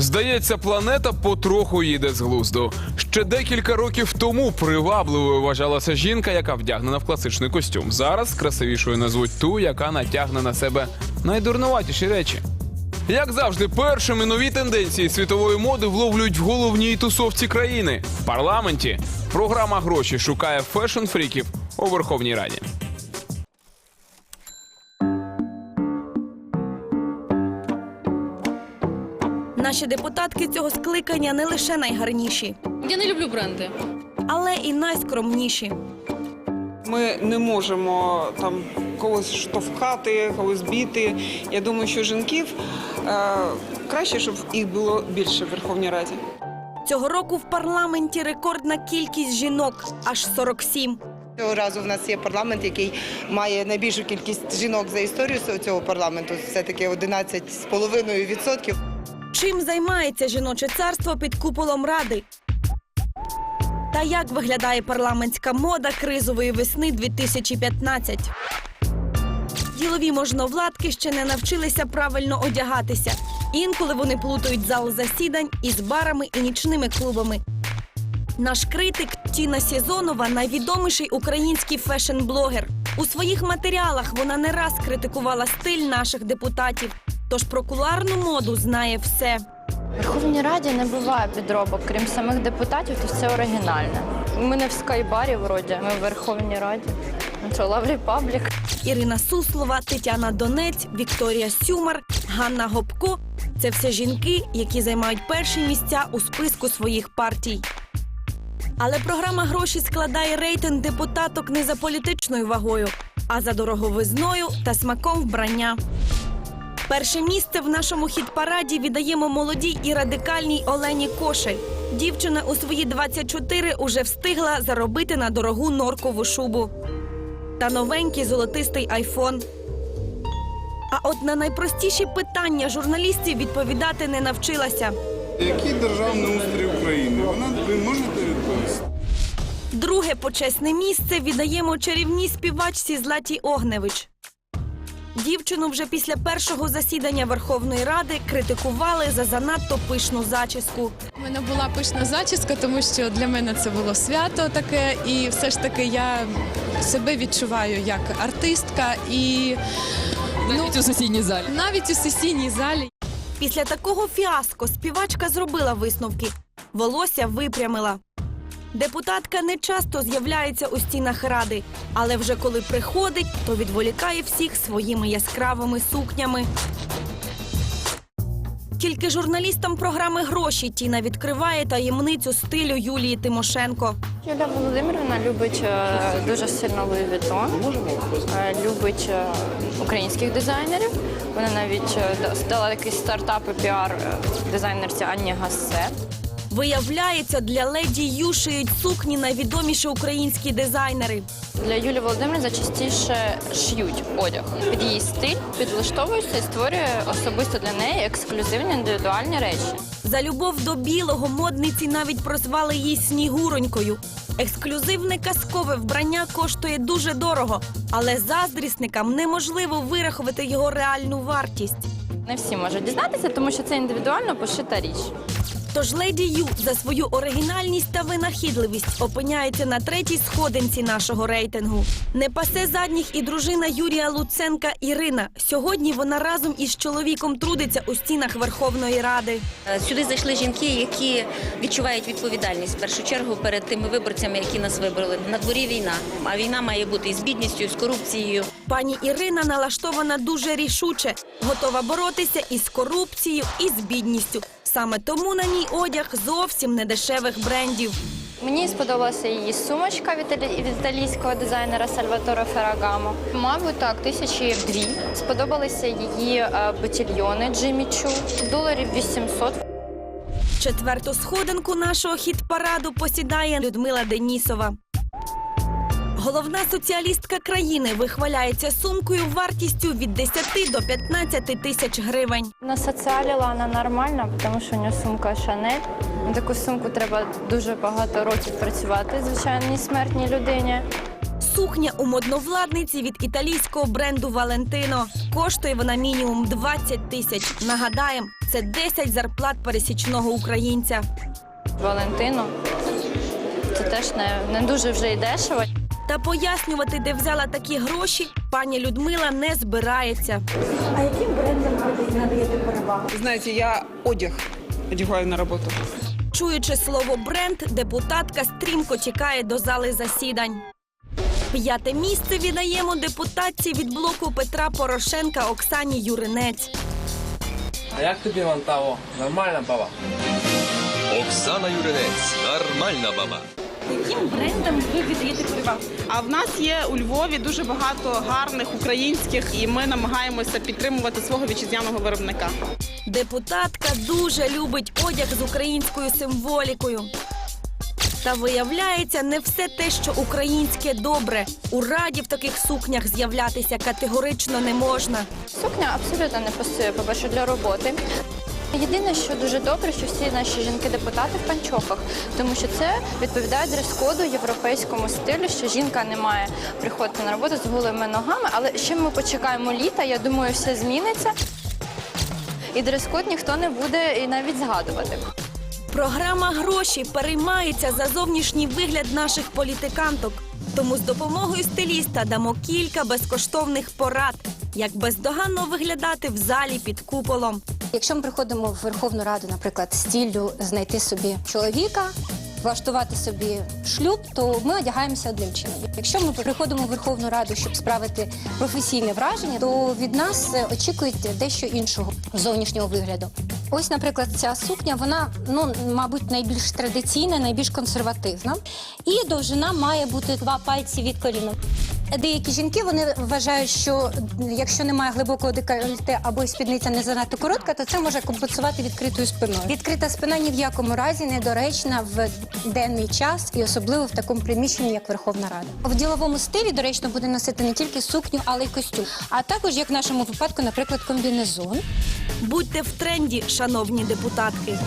Здається, планета потроху їде з глузду. Ще декілька років тому привабливою вважалася жінка, яка вдягнена в класичний костюм. Зараз красивішою назвуть ту, яка натягне на себе найдурнуватіші речі. Як завжди, першими нові тенденції світової моди вловлюють в головній тусовці країни в парламенті. Програма гроші шукає фешн-фріків у Верховній Раді. Наші депутатки цього скликання не лише найгарніші, Я не люблю бренди. але і найскромніші. Ми не можемо там когось штовхати, когось біти. Я думаю, що жінків е, краще, щоб їх було більше в Верховній Раді. Цього року в парламенті рекордна кількість жінок аж 47. Цього разу в нас є парламент, який має найбільшу кількість жінок за історію цього парламенту. Все таки 11,5%. Чим займається жіноче царство під куполом ради? Та як виглядає парламентська мода кризової весни 2015? Ділові можновладки ще не навчилися правильно одягатися. Інколи вони плутають зал засідань із барами і нічними клубами. Наш критик Тіна Сєзонова найвідоміший український фешн-блогер. У своїх матеріалах вона не раз критикувала стиль наших депутатів. Тож про куларну моду знає все. В Верховній Раді не буває підробок, крім самих депутатів, то все оригінальне. Ми не в скайбарі, вроді, ми в Верховній Раді. Ну що, Лав Репаблік. Ірина Суслова, Тетяна Донець, Вікторія Сюмар, Ганна Гопко це все жінки, які займають перші місця у списку своїх партій. Але програма гроші складає рейтинг депутаток не за політичною вагою, а за дороговизною та смаком вбрання. Перше місце в нашому хіт-параді віддаємо молодій і радикальній Олені Кошель. Дівчина у свої 24 уже встигла заробити на дорогу норкову шубу та новенький золотистий айфон. А от на найпростіші питання журналістів відповідати не навчилася. Який державний устрій України? Вона ви можете відповісти? Друге почесне місце віддаємо чарівній співачці Златі Огневич. Дівчину вже після першого засідання Верховної Ради критикували за занадто пишну зачіску. У мене була пишна зачіска, тому що для мене це було свято таке, і все ж таки я себе відчуваю як артистка і навіть у сесійній залі. Навіть у сесійній залі. Після такого фіаско співачка зробила висновки. Волосся випрямила. Депутатка не часто з'являється у стінах ради, але вже коли приходить, то відволікає всіх своїми яскравими сукнями. Тільки журналістам програми гроші Тіна відкриває таємницю стилю Юлії Тимошенко. Юля Володимирівна любить е, дуже сильно Луї Вітон, е, любить е, українських дизайнерів. Вона навіть да- дала якийсь стартап і піар дизайнерці Анні Гассет. Виявляється, для леді Ю шиють сукні найвідоміші українські дизайнери. Для Юлії Володимирівни частіше ш'ють одяг. Під її стиль підлаштовується і створює особисто для неї ексклюзивні індивідуальні речі. За любов до білого модниці навіть прозвали її снігуронькою. Ексклюзивне казкове вбрання коштує дуже дорого, але заздрісникам неможливо вирахувати його реальну вартість. Не всі можуть дізнатися, тому що це індивідуально пошита річ. Тож леді Ю за свою оригінальність та винахідливість опиняється на третій сходинці нашого рейтингу. Не пасе задніх і дружина Юрія Луценка Ірина. Сьогодні вона разом із чоловіком трудиться у стінах Верховної Ради. Е, Сюди зайшли жінки, які відчувають відповідальність в першу чергу перед тими виборцями, які нас вибрали. На дворі війна. А війна має бути і з бідністю, і з корупцією. Пані Ірина налаштована дуже рішуче, готова боротися із корупцією і з бідністю. Саме тому на ній одяг зовсім не дешевих брендів. Мені сподобалася її сумочка від італійського дизайнера Сальваторо Ферагамо. Мабуть, так, тисячі дві. Сподобалися її е, ботильйони Джиммі Чу, доларів 800. Четверту сходинку нашого хіт-параду посідає Людмила Денісова. Головна соціалістка країни вихваляється сумкою вартістю від 10 до 15 тисяч гривень. Насоціаліла вона нормальна, тому що у нього сумка Шанель. На таку сумку треба дуже багато років працювати звичайній смертній людині. Сукня у модновладниці від італійського бренду Валентино. Коштує вона мінімум 20 тисяч. Нагадаємо, це 10 зарплат пересічного українця. Валентину. Це теж не, не дуже вже й дешево. Та пояснювати, де взяла такі гроші, пані Людмила не збирається. А яким брендам ви надаєте перевагу? Знаете, я одяг одягаю на роботу. Чуючи слово бренд, депутатка стрімко тікає до зали засідань. П'яте місце віддаємо депутатці від блоку Петра Порошенка Оксані Юринець. А як тобі вон того? Нормальна баба? Оксана Юринець, нормальна баба. Яким брендам ви віддаєте перевагу? А в нас є у Львові дуже багато гарних українських, і ми намагаємося підтримувати свого вітчизняного виробника. Депутатка дуже любить одяг з українською символікою. Та виявляється, не все те, що українське добре. У раді в таких сукнях з'являтися категорично не можна. Сукня абсолютно не пасує, по-перше, для роботи. Єдине, що дуже добре, що всі наші жінки-депутати в панчохах, тому що це відповідає дрес-коду європейському стилю, що жінка не має приходити на роботу з голими ногами. Але ще ми почекаємо літа. Я думаю, все зміниться. І дрес-код ніхто не буде і навіть згадувати. Програма гроші переймається за зовнішній вигляд наших політиканток. Тому з допомогою стиліста дамо кілька безкоштовних порад, як бездоганно виглядати в залі під куполом. Якщо ми приходимо в Верховну Раду, наприклад, з ціллю знайти собі чоловіка, влаштувати собі шлюб, то ми одягаємося одним чином. Якщо ми приходимо в Верховну Раду, щоб справити професійне враження, то від нас очікують дещо іншого зовнішнього вигляду. Ось, наприклад, ця сукня, вона ну мабуть найбільш традиційна, найбільш консервативна, і довжина має бути два пальці від коліна. Деякі жінки вони вважають, що якщо немає глибокого декольте або спідниця не занадто коротка, то це може компенсувати відкритою спиною. Відкрита спина ні в якому разі недоречна в денний час і особливо в такому приміщенні, як Верховна Рада. В діловому стилі доречно буде носити не тільки сукню, але й костюм, а також як в нашому випадку, наприклад, комбінезон. Будьте в тренді, шановні депутатки.